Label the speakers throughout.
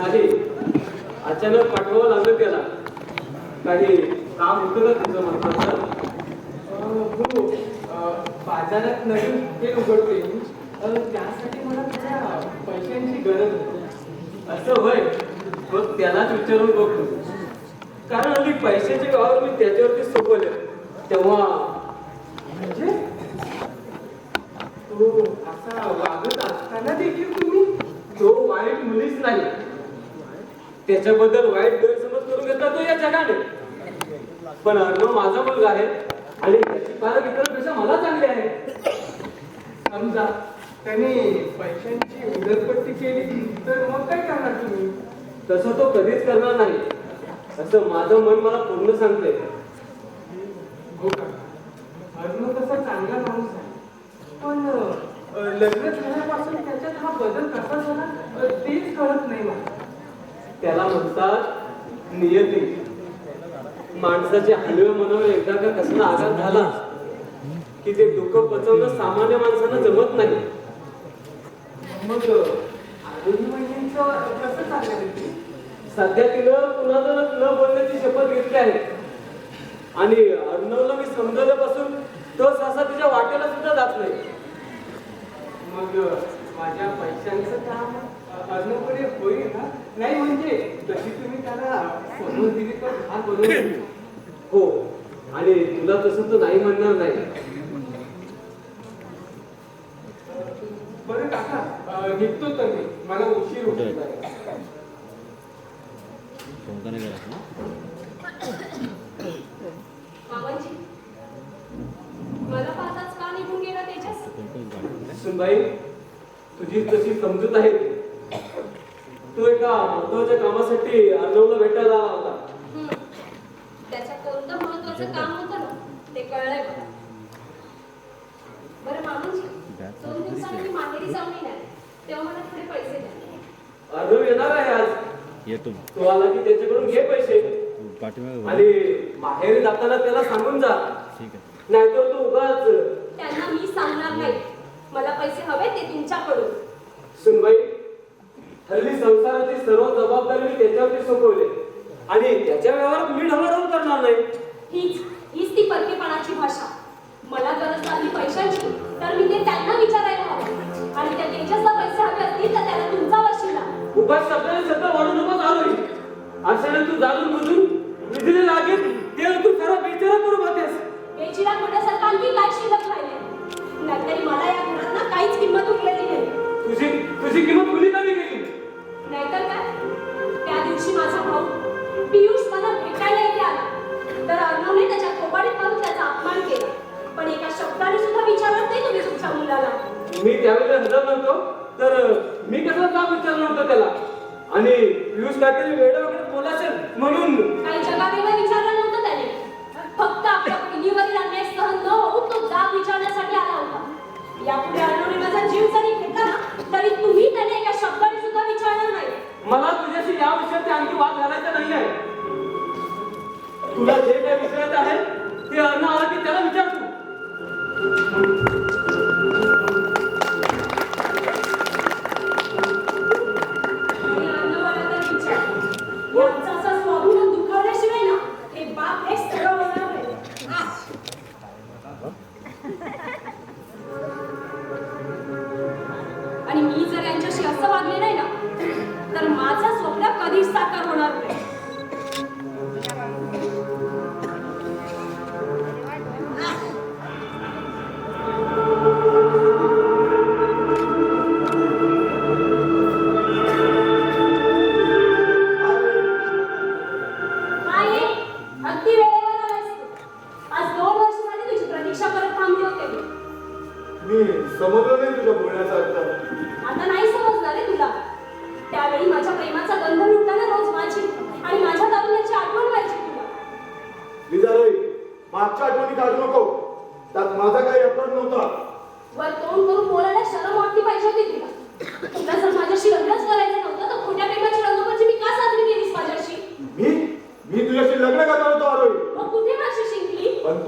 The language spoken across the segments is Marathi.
Speaker 1: नाही.
Speaker 2: अचानक पाठवावं लागलं त्याला. काही काम होतं का तुझं महत्वाचं
Speaker 1: अं, हो. बाजारात नवीन हे उघडते त्यासाठी मला थोड्या पैशांची गरज होती.
Speaker 2: असं होय. मग त्यालाच विचारून बघतो कारण हल्ली पैशाचे व्यवहार मी त्याच्यावरती सोपवले तेव्हा
Speaker 1: म्हणजे? तो असा वागत असताना देखील तुम्ही
Speaker 2: तो वाईट मुलीच नाही. त्याच्याबद्दल वाईट गैरसमज करून घेतला तो या जगाने. पण अर्णव माझा मुलगा आहे आणि त्याची पालक इतरांपेक्षा मला चांगली आहे.
Speaker 1: समजा त्याने पैशांची उदरपट्टी केली तर मग काय करणार तुम्ही?
Speaker 2: तसं तो कधीच करणार नाही. असं माझं मन मला पूर्ण सांगते
Speaker 1: हो का? अर्णव तसा चांगला माणूस आहे. पण लग्न झाल्यापासून त्याच्यात हा बदल कसा झाला अं, तेच कळत नाही मला
Speaker 2: त्याला म्हणतात नियती. माणसाचे हलवे मनावर एकदा का कसला आघात झाला की ते दुःख पचवणं सामान्य माणसानं जमत नाही.
Speaker 1: मग
Speaker 2: सध्या तिनं कुणाला न बोलण्याची शपथ घेतली आहे? आणि अर्णवला मी समजवल्यापासून तो सहसा तिच्या वाटेला सुद्धा जात नाही.
Speaker 1: मग माझ्या पैशांचं काम अर्णवकडे होईल ना? नाही म्हणजे जशी तुम्ही त्याला सोनं दिली तर बनवून दिली.
Speaker 2: हो आणि तुला तसं तो नाही म्हणणार नाही.
Speaker 1: बरं काका निघतो तर मी. मला उशीर होत
Speaker 3: मला पाहताच का निघून गेला
Speaker 2: सुनबाई तुझी तशी समजूत आहे महत्त्वाच्या कामासाठी अर्णवला भेटायला आला होता.
Speaker 3: हम्म. त्याच्यात कोणतं महत्वाचं काम होतं ना. ते कळलंय मला. बरं मामांजी दोन दिवसांनी मी माहेरी जाऊन येणार आहे. तेव्हा मला थोडे पैसे द्या.
Speaker 2: अर्णव येणार आहे आज.
Speaker 4: येतो.
Speaker 2: तू आला की त्याच्याकडून घे पैसे.
Speaker 4: पाठीमागे
Speaker 2: आणि माहेरी जाताना त्याला सांगून जा.
Speaker 4: ठीक आहे.
Speaker 2: नाहीतर तू उगाच
Speaker 3: त्यांना मी सांगणार नाही. मला पैसे हवे ते तुमच्याकडून.
Speaker 2: सुनबाई हल्ली संसाराची सर्व जबाबदारी मी त्याच्यावरती सोपवली. आणि त्याच्या व्यवहारात मी ढवळाढवळ करणार नाही.
Speaker 3: हीच हीच ती परकेपणाची भाषा. मला गरज लागली पैशांची तर मी ते त्यांना विचारायला हवं. आणि त्या तेजसला पैसे हवे असतील तर त्याला तुमचा वशिला
Speaker 2: उपास शब्दाने शब्द वाढू नकोस आलोय अशाने तू जाणून बुजून निधीला लागेल ते तू खरा बेचारा करू पाहतेस
Speaker 3: बेचिरा होण्यासारखं आणखी काय शिल्लक राहिले. नाहीतरी मला या घरात ना काहीच
Speaker 2: विषयाचे आणखी नाही आहे. तुला जे काय विचारायचं आहे ते अन्न आला की त्याला विचार तू.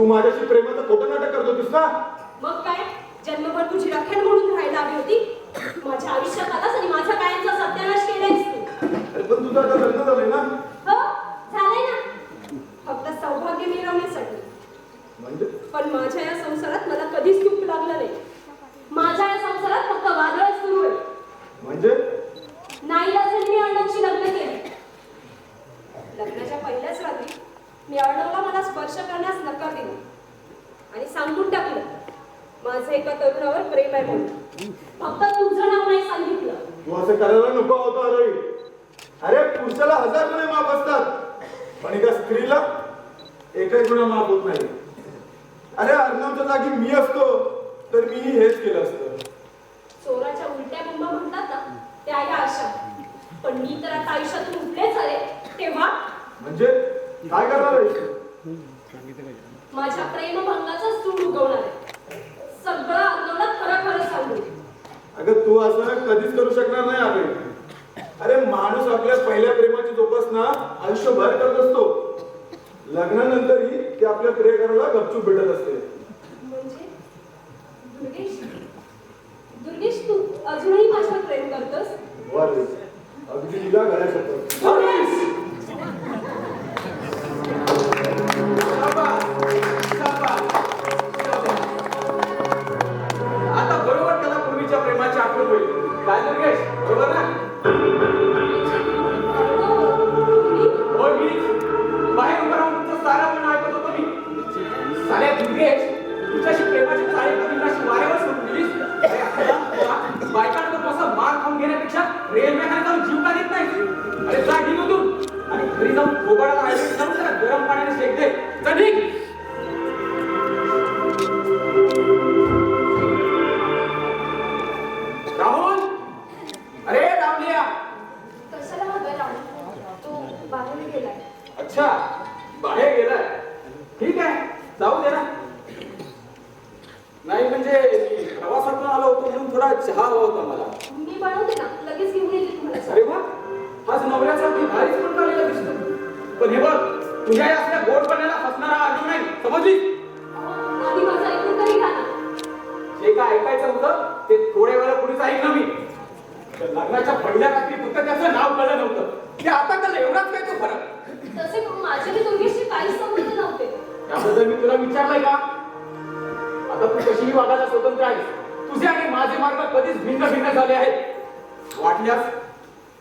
Speaker 3: तू माझ्याशी प्रेमाचं
Speaker 5: खोटं नाटक करत होतीस ना?
Speaker 3: मग काय? जन्मभर तुझी रखण म्हणून राहायला हवी होती? माझ्या आयुष्यात आलास आणि माझ्या कायांचा सत्यानाश केलायस तू.
Speaker 5: अरे पण तुझं आता लग्न झालंय ना
Speaker 3: हो झालंय ना फक्त सौभाग्य मिळवण्यासाठी
Speaker 5: म्हणजे
Speaker 3: पण माझ्या या संसारात मला कधीच दुःख लागलं नाही माझ्या या संसारात फक्त वादळ सुरू आहे
Speaker 5: म्हणजे
Speaker 3: नाईलाजाने मी अर्णवशी लग्न केले लग्नाच्या पहिल्याच रात्री मी अर्णवला मला स्पर्श करण्यास नकार दिला. आणि सांगून टाकलं माझं एका तरुणावर प्रेम आहे म्हणून. फक्त तुझं नाव नाही सांगितलं.
Speaker 5: तू असं करायला नको होतं आरोही अरे पुरुषाला हजार गुन्हे माफ असतात पण एका स्त्रीला एकही गुन्हा माफ होत नाही. अरे अर्णवच्या जागी मी असतो तर मीही हेच केलं असतं.
Speaker 3: चोराच्या उलट्या बोंबा म्हणतात ना त्या या अशा. पण मी तर आता आयुष्यातून उठले झाले तेव्हा
Speaker 5: म्हणजे? काय करणार?
Speaker 3: माझ्या प्रेमभंगाचा सूड उगवणार आहे. सगळं अर्णवला खरं खरं सांगू.
Speaker 5: अगं तू असं कधीच करू शकणार नाही अरे अरे माणूस आपल्या पहिल्या प्रेमाची जोपासना आयुष्यभर करत असतो. लग्नानंतरही ते आपल्या प्रियकराला गपचूप भेटत असते.
Speaker 2: आलो होतो म्हणून थोडा चहा हवा होता मला.
Speaker 3: मी बनवते ना लगेच घेऊन येते तुम्हाला
Speaker 2: अरे वा! आज नवऱ्याचा अगदी भारीच पण काढलेला दिसतो. पण हे बघ तुझ्या या असल्या गोड पाण्याला फसणारा अर्जुन नाही समजली?
Speaker 3: अहो, आधी माझं ऐकून तरी घ्या ना.
Speaker 2: जे काय ऐकायचं होतं ते थोड्या वेळापूर्वीच ऐकलं मी. लग्नाच्या पहिल्या रात्री फक्त त्याचं नाव कळलं नव्हतं. ते आता कळलं एवढाच काय तो फरक?
Speaker 3: तसे माझे मी काहीच संबंध नव्हते.
Speaker 2: त्याबद्दल मी तुला विचारलंय का? आता तू कशीही वागायला स्वतंत्र आहेस. तुझे आणि माझे मार्ग कधीच भिन्न भिन्न झाले आहेत. वाटल्यास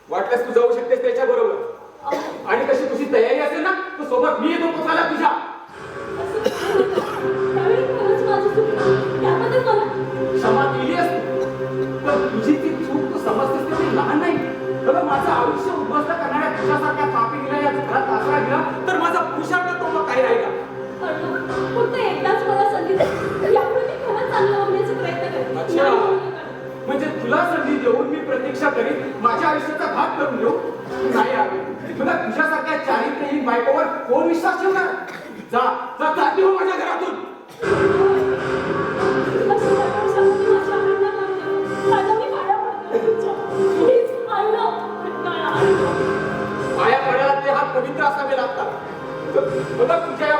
Speaker 2: वाटल्यास तू जाऊ शकतेस त्याच्या बरोबर. आणि कशी तुझी तयारी असेल ना तू सोबत मी येतो पोचायला तुझ्या. क्षमा केली असती. पण तुझी ती चूक तू समजतेस ते लहान नाही. बघा माझं आयुष्य उद्ध्वस्त करणाऱ्या तुझ्यासारख्या गेला या घरात आसरा गेला तर
Speaker 3: कळलं.
Speaker 2: म्हणजे तुला संधी देऊन मी प्रतीक्षा करीन माझ्या आयुष्याचा भाग करून घेऊ. नाही आवे तुला तुझ्यासारख्या चारित्र्यहीन बायकोवर कोण विश्वास ठेवणार? जा जा जाती हो माझ्या घरातून.
Speaker 3: पाया
Speaker 2: पडायला ते हात पवित्र असावे लागतात. तुझ्या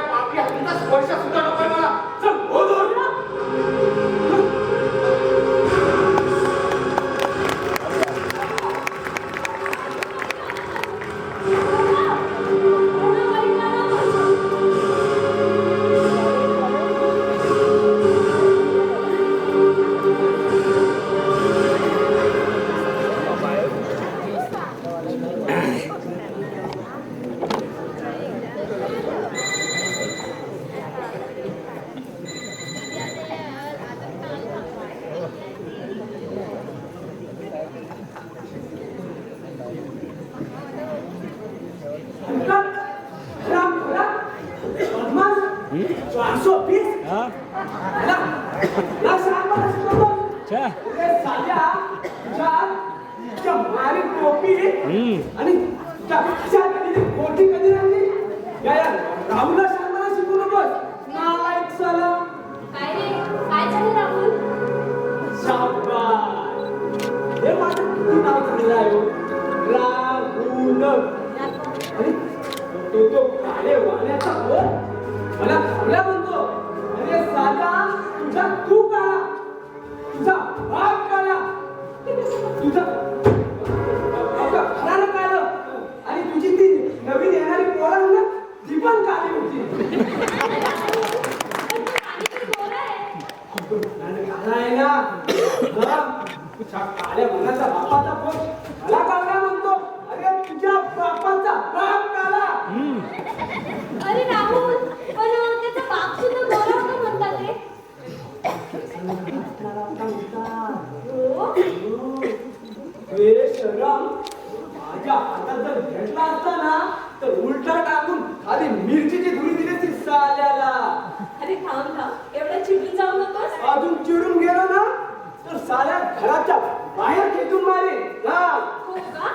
Speaker 1: 아니 자 시작 ना, ना? चाकाल्या मनाचा बापाचा
Speaker 3: पण
Speaker 1: मला का घराच्या बाहेर खेचून मारेन हा
Speaker 3: का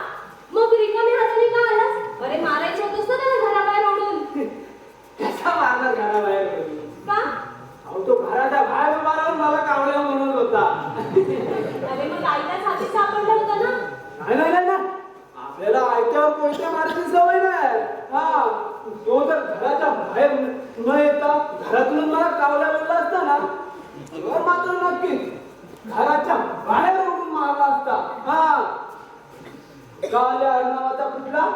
Speaker 3: मग रिकामी हाताने का आलास? अरे मारायचे होतस ना त्याला घराबाहेर ओढून.
Speaker 1: कसा मारणार घराबाहेर
Speaker 3: का?
Speaker 1: अहो तो घराच्या बाहेर उभा मला कावळ्या म्हणून होता.
Speaker 3: अरे मग आईलाच हाती सापडला होता ना?
Speaker 1: नाही नाही नाही आपल्याला आयत्यावर कोणत्या मारची सवय नाही. हा तो जर घराच्या बाहेर न येता घरातून मला कावला म्हणला असता ना मात्र नक्कीच घराच्या बाहेर उडून मारला असता. हा. काल्या नावाचा कुठला?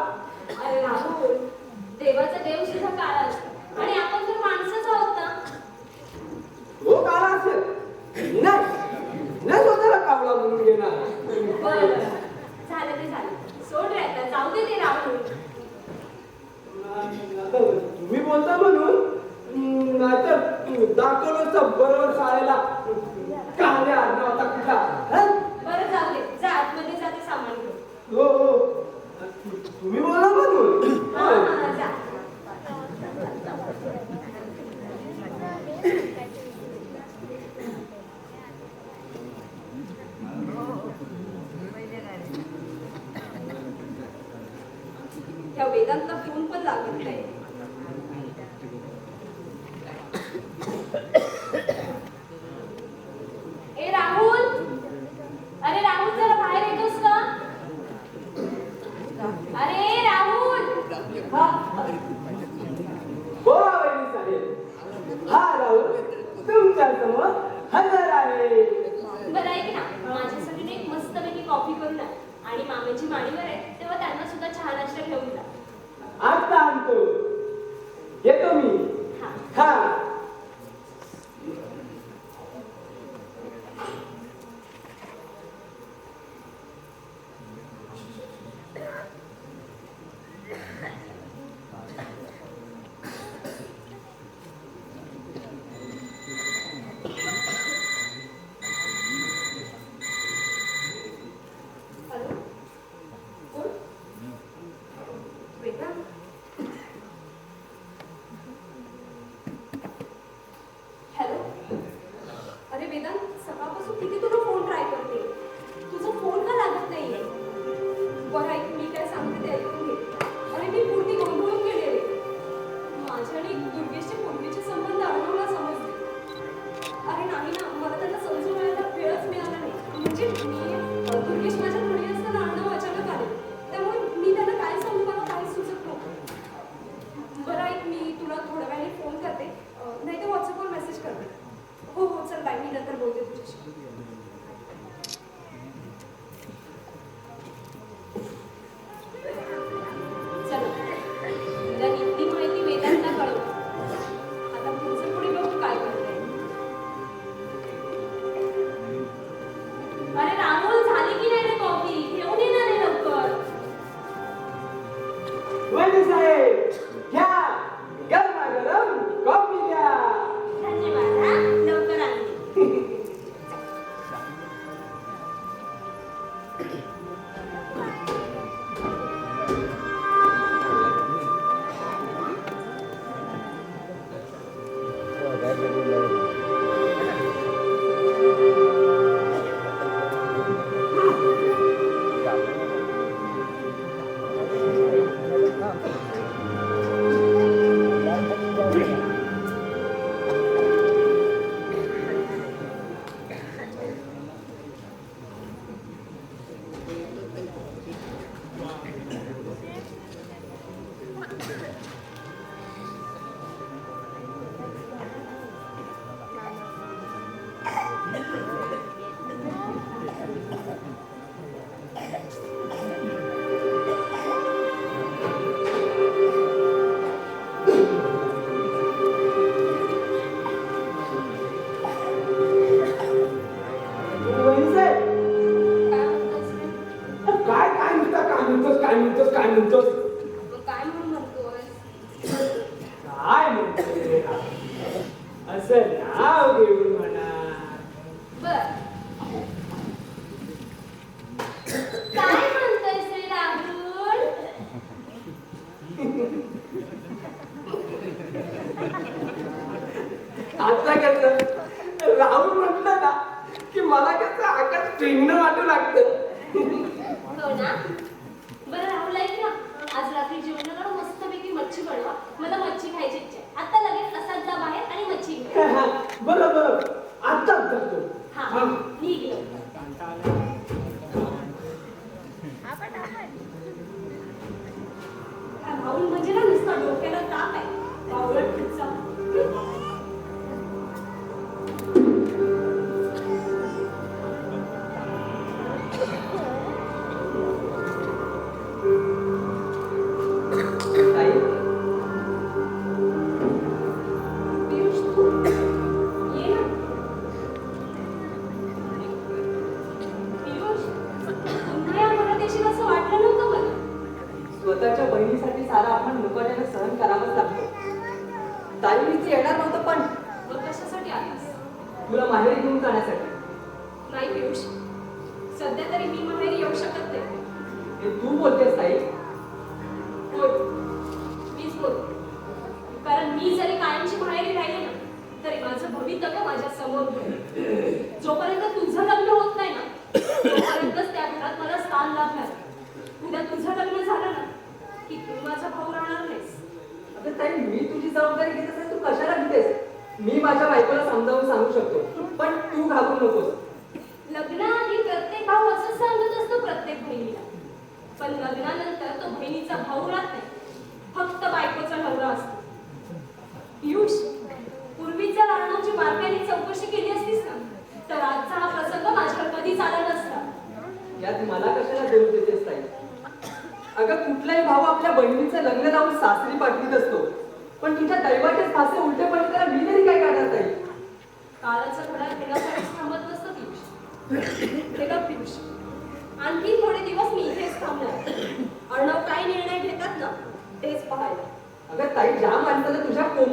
Speaker 3: वेदांत फोन पण लागत नाही. ए राहुल अरे राहुल बाहेर येतोस राहुल.
Speaker 1: आहे.
Speaker 3: बरं एक आणि. मामाची माडीवर आहे तेव्हा त्यांना सुद्धा चहा नाश्ता घेऊन जा.
Speaker 1: आता आणतो. येतो मी.
Speaker 3: हा. Thank
Speaker 1: you. माहेरी घेऊन जाण्यासाठी.
Speaker 3: नाही पियुष. सध्या तरी मी माहेरी येऊ शकत नाही.
Speaker 1: हे तू बोलतेस ताई.
Speaker 3: होय. मीच बोलते. कारण मी जरी कायमची माहेरी राहिले ना तरी माझं भवितव्य माझ्यासमोर. जोपर्यंत तुझं लग्न होत नाही ना तोपर्यंतच त्या घरात मला स्थान लाभणार उद्या तुझं लग्न झालं ना की तू माझा भाऊ राहणार नाहीस.
Speaker 1: अगं ताई मी तुझी जबाबदारी घेत असेल तू कशाला घेतेस? मी माझ्या बायकोला समजावून सांगू शकतो पण तू घाबरू नकोस.
Speaker 3: लग्नाआधी प्रत्येक भाऊ असं सांगत असतो प्रत्येक बहिणीला. पण लग्नानंतर तो बहिणीचा भाऊ राहत नाही. फक्त बायकोचा नवरा असतो. पियुष पूर्वी जर अर्णवची बारकाईने चौकशी केली असतीस ना तर आजचा हा प्रसंग माझ्यावर कधीच आला नसता
Speaker 1: यात मला कशाला देऊ देतेस ताई? अगं कुठलाही भाऊ आपल्या बहिणीचं लग्न लावून सासरी पाठवीत असतो. पण तुझ्या दैवाचेच फासे उलटेपणे त्याला मी तरी काय काढत ताई
Speaker 3: काळाचा घडा घेण्यासाठीच थांबत नसतं पियुष हे बघ पियुष. आणखी थोडे दिवस मी इथेच थांबणार. अर्णव काय निर्णय घेतात ना तेच पाहायला.
Speaker 1: अगं ताई ज्या माणसाला तुझ्या